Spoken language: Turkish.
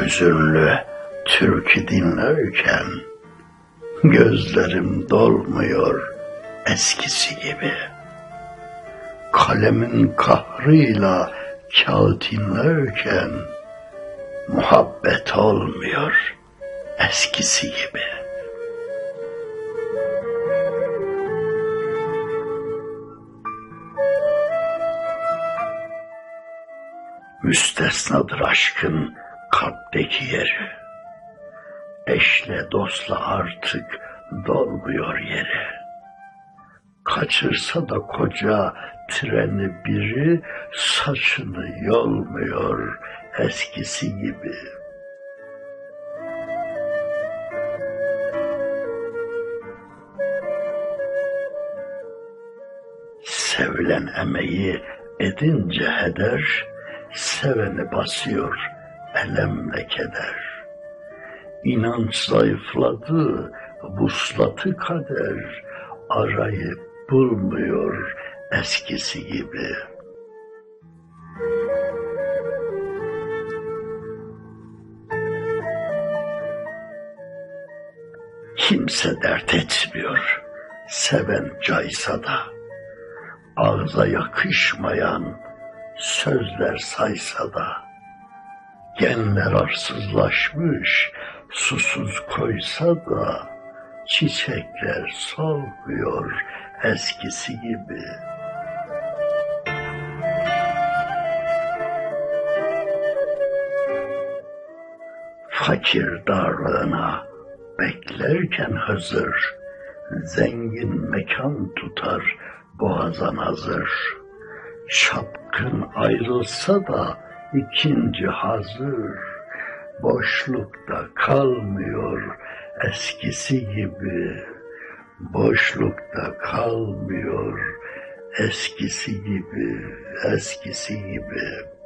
hüzünlü türkü dinlerken gözlerim dolmuyor eskisi gibi. Kalemin kahrıyla kağıt inlerken muhabbet olmuyor eskisi gibi. Müstesnadır aşkın kalpteki yeri. Eşle dostla artık dolmuyor yeri. Kaçırsa da koca treni biri saçını yolmuyor eskisi gibi. Sevilen emeği edince heder, seveni basıyor elemle keder. İnanç zayıfladı, vuslatı kader, arayıp bulmuyor eskisi gibi. Kimse dert etmiyor, seven caysa da, ağza yakışmayan sözler saysa da, genler arsızlaşmış, susuz koysa da, çiçekler solmuyor eskisi gibi. Fakir darlığına beklerken hazır, zengin mekan tutar boğazan hazır. Şapkın ayrılsa da ikinci hazır, boşlukta kalmıyor eskisi gibi. Boşlukta kalmıyor eskisi gibi, eskisi gibi.